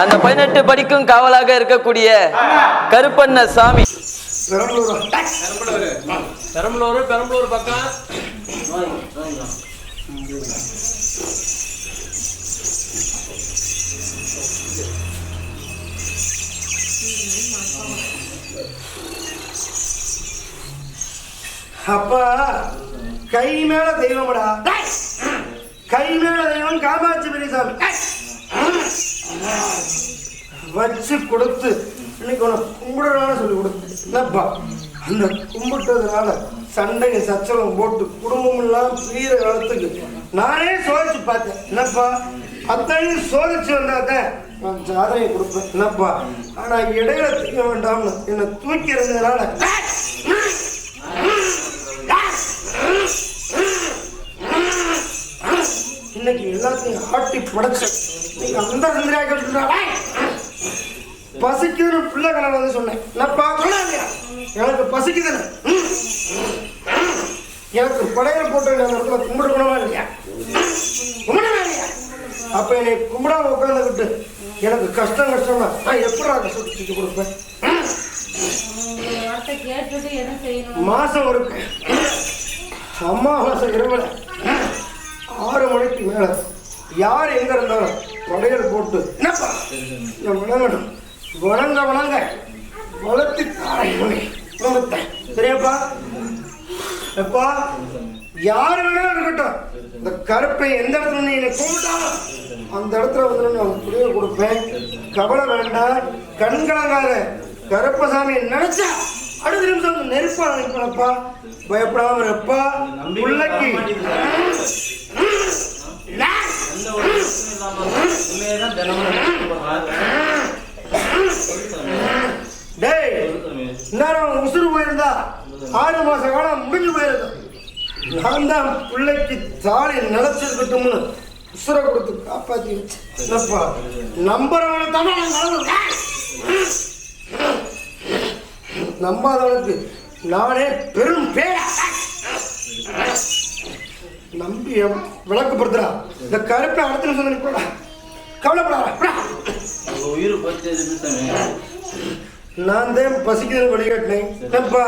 அந்த பதினெட்டு படிக்கும் காவலாக இருக்கக்கூடிய கருப்பண்ண சாமி. பெரம்பலூரா பெரம்பலூர் பெரம்பலூர் பக்கம். அப்பா கை மேல தெய்வம்டா. கை மேல தெய்வம் காமாட்சி பெரியசாமி. வச்சு கொடுத்து இன்னைக்கு உனக்கு கும்பிடுறான்னு சொல்லி கொடுத்து என்னப்பா? அந்த கும்பிட்டதுனால சண்டையை சச்சலம் போட்டு குடும்பம் எல்லாம் பிரியற காலத்துக்கு நானே சோதிச்சு பார்த்தேன். என்னப்பா? அத்தனையும் சோதிச்சு வந்தாதான் நான் ஜாதகம் கொடுப்பேன். என்னப்பா? ஆனா இடையில தூக்க வேண்டாம்னு என்னை தூக்கி இருந்ததுனால இன்னைக்கு எல்லாத்தையும் ஆட்டி படைச்சேன். நீங்க அந்த சந்திராக்கள் பசிக்குதுன்னு பிள்ளை வந்து சொன்னேன். நான் பார்க்கணும் எனக்கு பசிக்குதுன்னு. எனக்கு படையில போட்டு அந்த இடத்துல கும்பிடணுமா இல்லையா? கும்பிடவே இல்லையா? அப்ப என்னை கும்பிடாம உட்காந்துக்கிட்டு எனக்கு கஷ்டம் கஷ்டம்னா நான் எப்படா கஷ்டத்தை தூக்கி கொடுப்பேன்? மாசம் ஒரு அமாவாசை இரவுல ஆறு மணிக்கு மேல. யார் எங்க இருந்தாலும் படையல் போட்டு என்னப்பா? வணங்கணும் வணங்க வணங்க வளர்த்து வளர்த்தேன் சரியாப்பா? எப்பா? யார் வேணாலும் இருக்கட்டும். இந்த கருப்பை எந்த இடத்துல நீ என்னை அந்த இடத்துல வந்து நான் புரிய கொடுப்பேன். கவலை வேண்டாம். கண் கலங்காத கருப்பசாமி நினைச்சா அடுத்த நிமிஷம் நெருப்பா நினைப்பனப்பா பயப்படாம இருப்பா. பிள்ளைக்கு நேரம் உசுறு போயிருந்தா ஆறு மாச காலம் முடிஞ்சு போயிருந்தோம் நான் தான் பிள்ளைக்கு தாலி நினைச்சிருக்கட்டும்னு உசுரை கொடுத்து காப்பாத்தி வச்சேன். நம்புறவனை தானே நம்பாதவனுக்கு நானே பெரும் பேரா. நம்பி விளக்கு விளக்குப்படுத்துறா. இந்த கருப்பை அடுத்துன்னு சொன்ன கவலைப்படாத. உயிர் பத்து நான் தான் பசிக்கிறது வழிகாட்டினேன் என்னப்பா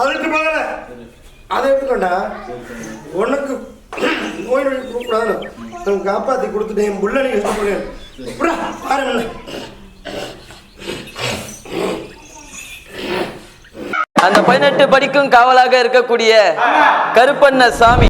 அதுக்கு பதில அதை எடுத்துக்கொண்டா. உனக்கு நோய் நொடி கொடுக்கூடாது நான் காப்பாற்றி கொடுத்துட்டேன் என் புள்ள நீ எடுத்து போனேன் பாருங்க அந்த பதினெட்டு படிக்கும் காவலாக இருக்கக்கூடிய கருப்பண்ண சாமி.